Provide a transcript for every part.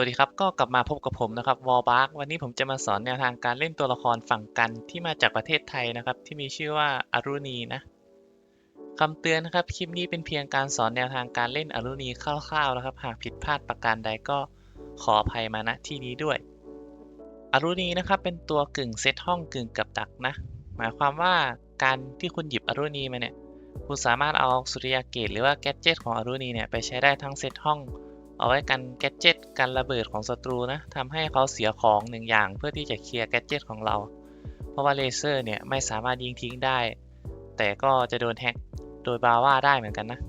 วัสดีครับก็กลับมาพบกับผมนะครับวอลบาร์กวันนี้ผมจะมาสอนแนวทางการเล่นตัวละครฝั่งกันที่มาจากประเทศไทยนะครับ ที่มีชื่อว่าอารุณีนะคำเตือนนะครับ คลิปนี้เป็นเพียงการสอนแนวทางการเล่นอารุณีคร่าวๆนะครับ หากผิดพลาดประการใดก็ขออภัยมาณที่นี้ด้วยอารุณีนะครับเป็นตัวกึ่งเซตห้องกึ่งกับดักนะ หมายความว่าการที่คุณหยิบอารุณีมาเนี่ยคุณสามารถเอาสุริยเกตหรือว่าแกดเจิตของอารุณีเนี่ยไปใช้ได้ทั้งเซตห้อง เอาไว้กันแกดเจิตกันระเบิดของศัตรูนะทำให้เขาเสียของหนึ่งอย่างเพื่อที่จะเคลียร์แกดเจิตของเรา เพราะว่าเลเซอร์เนี่ยไม่สามารถยิงทิ้งได้ แต่ก็จะโดนแฮกโดยบาว่าได้เหมือนกันนะ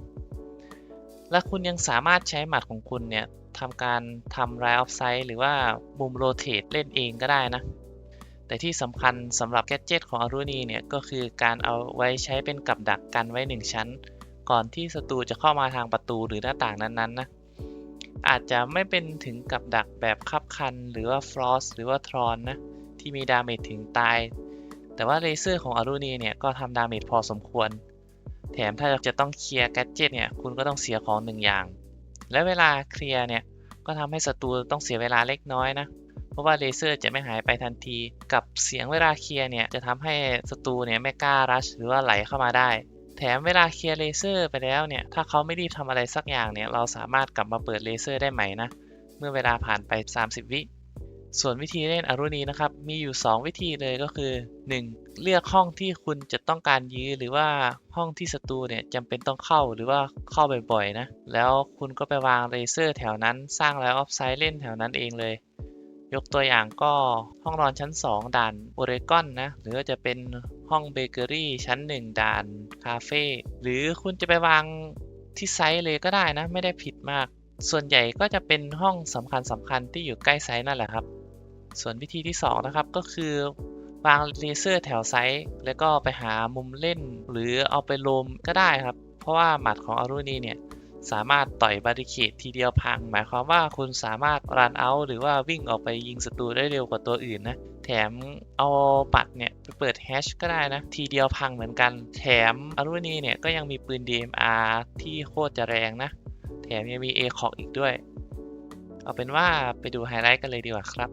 และคุณยังสามารถใช้หมัดของคุณเนี่ยทำการทำไรออฟไซด์หรือว่ามุมโรเตทเล่นเองก็ได้นะ แต่ที่สำคัญสำหรับแกดเจิตของอารุณีเนี่ยก็คือการเอาไว้ใช้เป็นกับดักกันไว้หนึ่งชั้น ก่อนที่ศัตรูจะเข้ามาทางประตูหรือหน้าต่างนั้นๆนะ อาจจะไม่เป็นถึงกับดักแบบคับคัน หรือว่าฟรอสหรือว่าทรอนนะ ที่มีดาเมจถึงตาย แต่ว่าเลเซอร์ของอารุณีเนี่ย ก็ทำดาเมจพอสมควร แถมถ้าจะต้องเคลียร์แกดเจิตเนี่ย คุณก็ต้องเสียของหนึ่งอย่าง และเวลาเคลียร์เนี่ย ก็ทำให้ศัตรูต้องเสียเวลาเล็กน้อยนะเพราะว่าเลเซอร์จะไม่หายไปทันที กับเสียงเวลาเคลียร์เนี่ยจะทำให้ศัตรูเนี่ยไม่กล้ารัชหรือว่าไหลเข้ามาได้ แถมเวลาเคลียร์เลเซอร์ไปแล้วเนี่ย ถ้าเขาไม่รีบทำอะไรสักอย่างเนี่ย เราสามารถกลับมาเปิดเลเซอร์ได้ใหม่นะ เมื่อเวลาผ่านไป 30 วิ ส่วนวิธีเล่นอารุณีนะครับ มีอยู่ 2 วิธีเลยก็คือ 1. เลือกห้องที่คุณจะต้องการยื้อหรือว่าห้องที่ศัตรูเนี่ยจำเป็นต้องเข้าหรือว่าเข้าบ่อยๆนะ แล้วคุณก็ไปวางเลเซอร์แถวนั้น สร้างแล้วออฟไซด์เล่นแถวนั้นเองเลย ยกตัวอย่างก็ห้องนอนชั้น 2ด่านโอเรกอนนะ หรือว่าจะเป็น ห้องเบเกอรี่ชั้น1ด่านคาเฟ่หรือคุณจะไปวางที่ไซต์เลยก็ได้นะ ไม่ได้ผิดมาก ส่วนใหญ่ก็จะเป็นห้องสำคัญสำคัญที่อยู่ใกล้ไซต์นั่นแหละครับ ส่วนวิธีที่ 2 นะครับก็คือวางเลเซอร์แถวไซต์แล้วก็ไปหามุมเล่น หรือเอาไปลมก็ได้ครับ เพราะว่าหมัดของอารุณีเนี่ย สามารถต่อยบาริเคดทีเดียวพัง หมายความว่าคุณสามารถรันเอาหรือว่าวิ่งออกไปยิงศัตรูได้เร็วกว่าตัวอื่นนะ แถมเอาปัดเนี่ยไปเปิดแฮชก็ได้นะ ทีเดียวพังเหมือนกัน แถมอารุณีเนี่ยก็ยังมีปืน DMR ที่โคตรจะแรงนะ แถมยังมี a c o g อีกด้วย เอาเป็นว่าไปดูไฮไลท์กันเลยดีกว่าครับ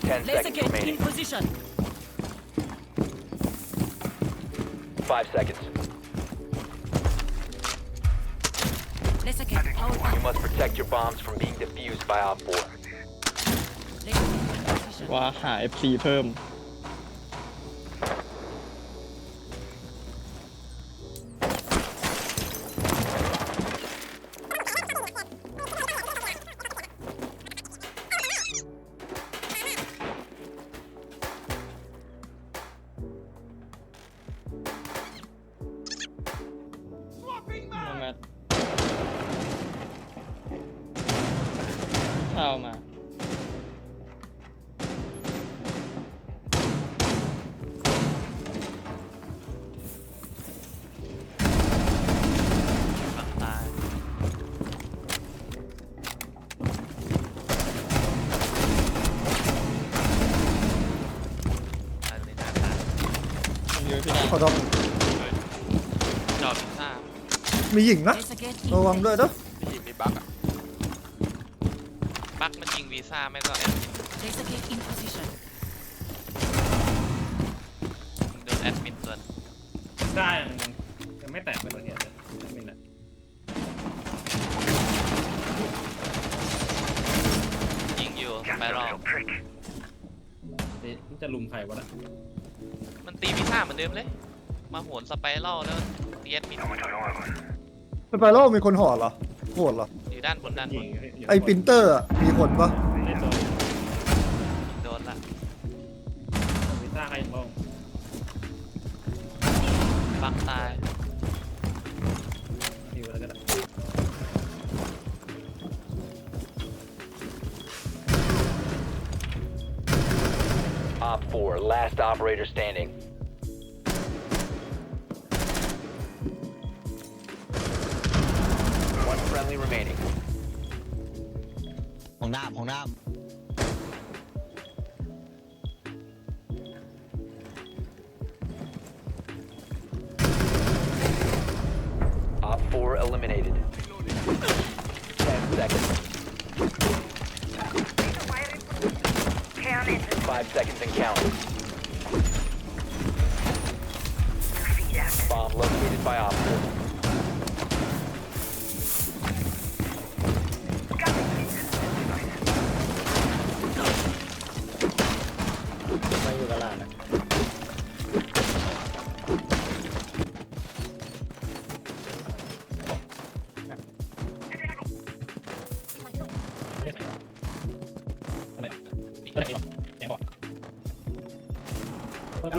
me! 10 Laser seconds gate in remaining. position. 5 seconds. Laser gate powered You up. must protect your bombs from being defused by Op 4. Laser gate in position. ว่าหา FC เพิ่ม เข้ามา ฝั่งตายตายเลยหน้าตามันเยอะพี่ดาขอโทษจอบพิซซ่ามีหญิงนะ Laser gate in ระวังด้วยเด้อปักมันยิง วีซ่าไม่ก็แอดมิน Laser gate in position. มึงโดนแอดมินส่วนได้มันยังยังไม่แตกเลยเนี่ยไม่เป็นไรยิงอยู่สไปรอลเอ๊ะมันจะลุมใครวะล่ะมันตีวีซ่าเหมือนเดิมเลย มาโหนสไปรัลแล้วตีแอดมินไปไปแล้วมีคนห่อเหรอ โหดเหรอ อยู่ด้านบนด้านบยินงไอปรินเตอร์อะมีคนปะเล่นโดนโดนละวิซ่าใครบ้างปักตายฮิวแล้วก็ได้ Op 4, last operator standing. currently remaining. ของน้ำของน้ำ Op 4 eliminated. 10 seconds. 5 seconds and count.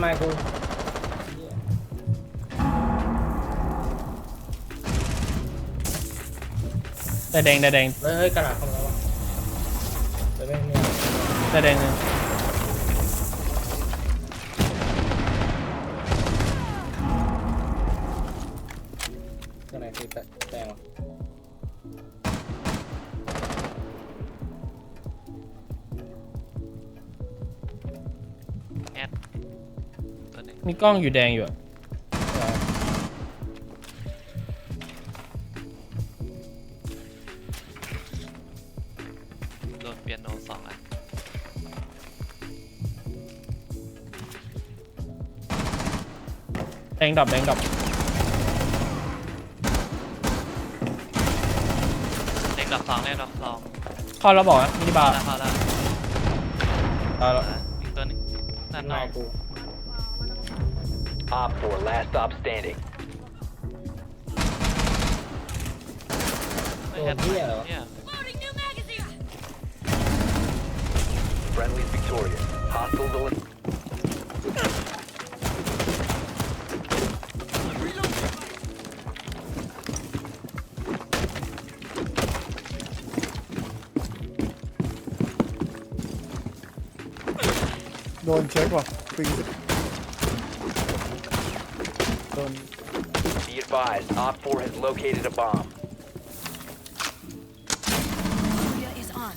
ไมกูได้แดงได้แดงเฮ้ยกระดาษเข้ามาแล้ววะแต่ไม่เนี่ยได้แดงหนึ่ง กล้องอยู่แดงอยู่อะโดนเปียโนสองอันแดงดับแดงดับเด็กดอกสองเล่นดอกสองเข้าแล้วบอกนะมินิบาเข้าร์แล้วเข้าแล้วตายแล้ว อีกตัวหนึงด้านนอก Op 4, last stop standing. ไม่แอดเนี่ย Friendly's victorious. Hostiles eliminated. โดนเช็คว่ะปิงโด น Be advised, Op 4 has located a bomb. Area is on.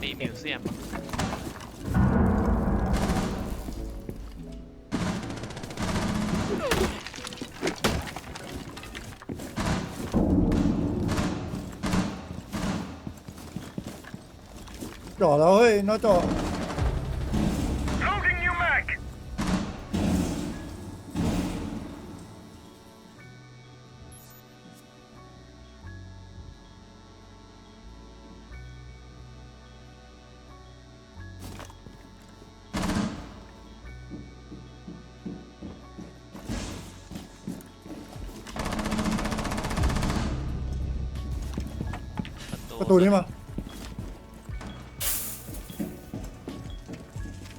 ตีมิวเซียม ประตูนี้มา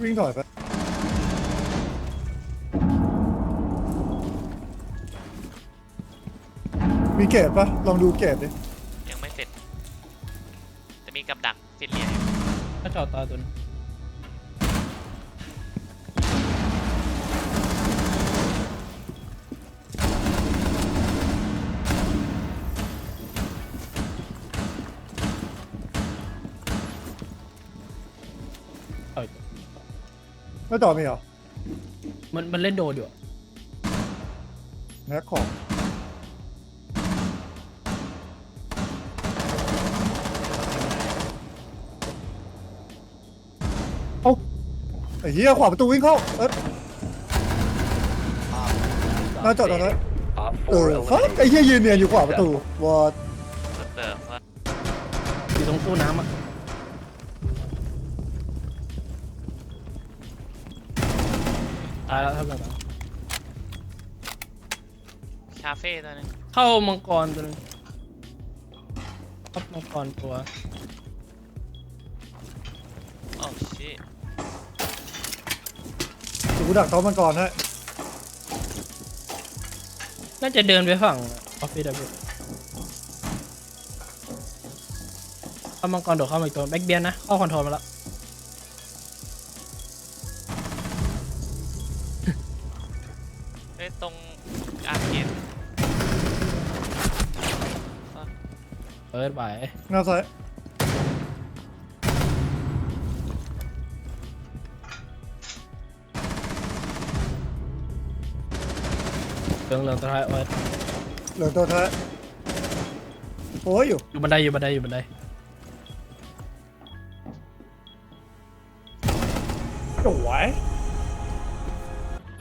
วิ่งถอยไปมีเกตปะลองดูเกตดิยังไม่เสร็จแต่มีกับดักฟิลเลียอยู่ ถ้าจอดตายตัวนึ นอกจ่อมีเหรอมันมันเล่นโดดอยู่อะแม็กของเอ้าไอ้เหี้ยขวาประตูวิ่งเข้าเอ๊ะน่าจอดตรงนั้น Op เออ4ฟักไอ้ eliminated. เหี้ยยืนเนียนอยู่ขวาประตูวอดสเตอร์ว่าอยู่ตรงตู้น้ำอะ ตายแล้วครับแล้วคาเฟ่ตัวหนึงเข้ามังกรตัวนึงเข้ามังกรตัว โอ้ชิเดี๋ยวกูดักโต๊ะมันก่อนให้น่าจะเดินไปฝั่งออฟฟิศอะพี่เข้ามังกรโดดเข้ามาอีกตัวแบ็กเบียนนะเข้าคอนโทรลมาแล้ว อ้ยอยู่อยู่บันไดอยู่บันไดอยู่บันไดสวย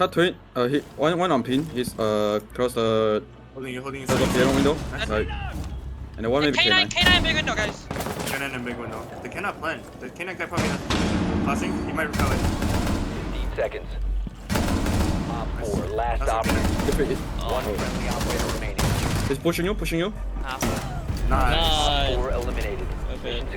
Cut twin. Uh, he one one on pin. He's uh close the Holding you, holding you. close the piano window. Right. And then one maybe K9, K9. K9 big window, guys. Cannon and big window. They cannot blend. The cannon guy probably has passing. He might recover. 15 seconds. Op 4, last That's operator. okay. If it is, One friendly operator remaining. he's pushing you, pushing you. Nice. Op 4 eliminated. Mission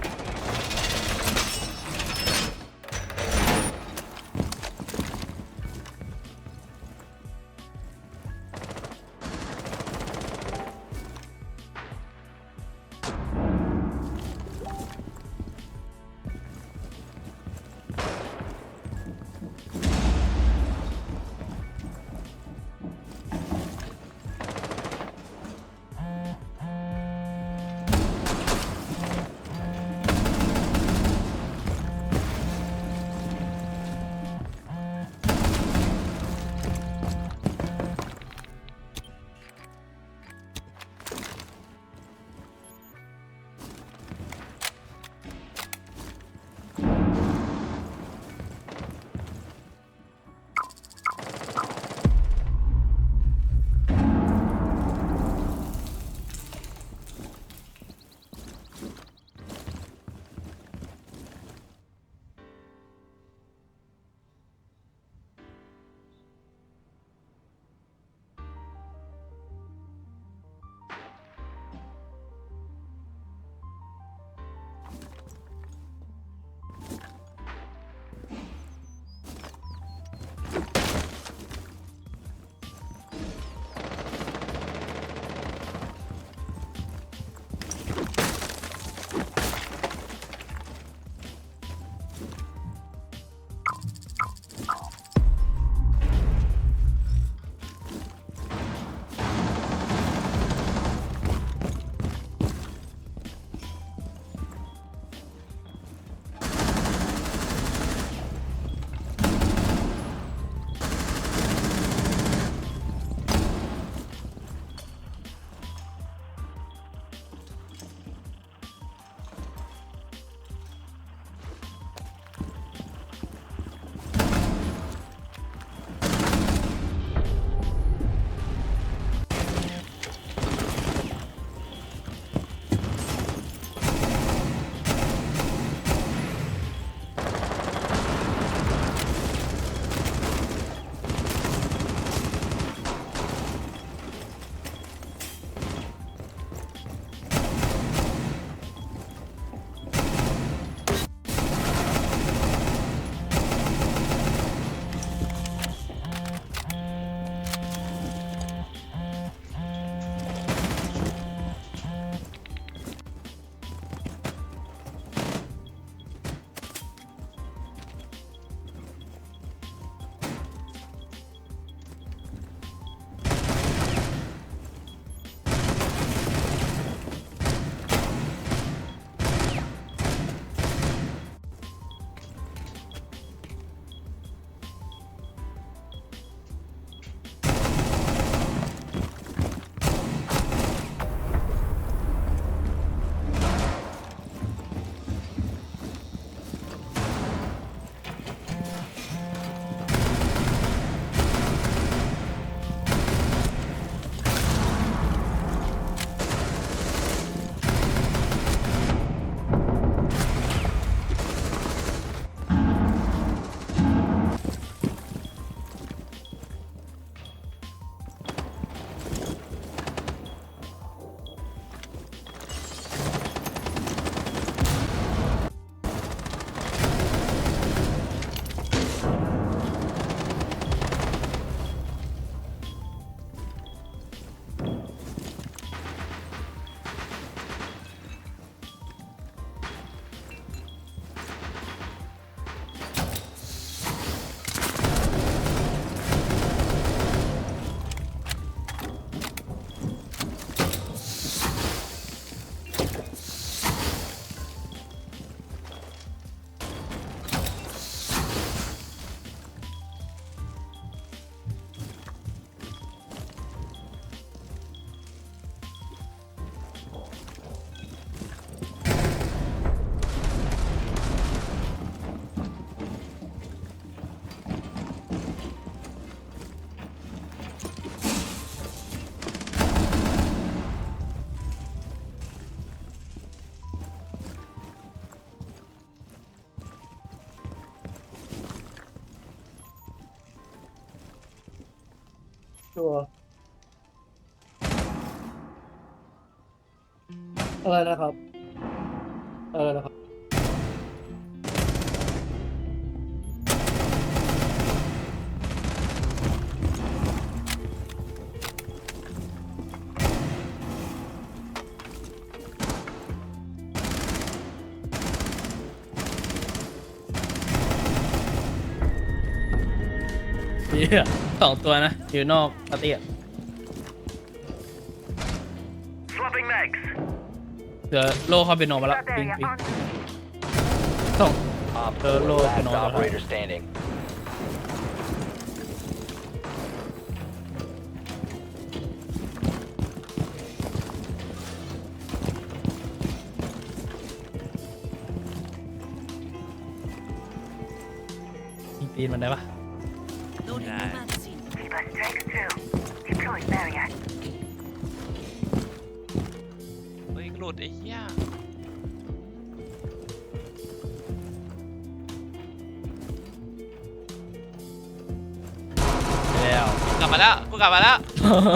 ัวอะไรนะครับ อะไรนะครับเหี้ย สองตัวนะ อยู่นอกปาร์ตี้อะเดี๋ยวโลเข้าไปนอนมาแล้วปิงปิงสอง Op Uh, 4, low last and all that. operator standing. ยิงตีนมันได้ปะ หลุดไอ้เหี้ยแล้วกลับมาแล้วกูกลับมาแล้ว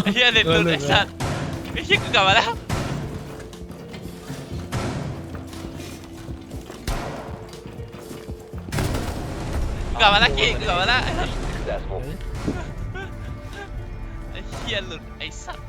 ไอ้เหี้ยเด็ดหลุดไอ้สัตว์ไอ้เหี้ยกูกลับมาแล้วกูกลับมาแล้วกี้กูกลับมาแล้วไอ้สัตว์ Successful. ไอ้เหี้ยหลุดไอ้สัตว์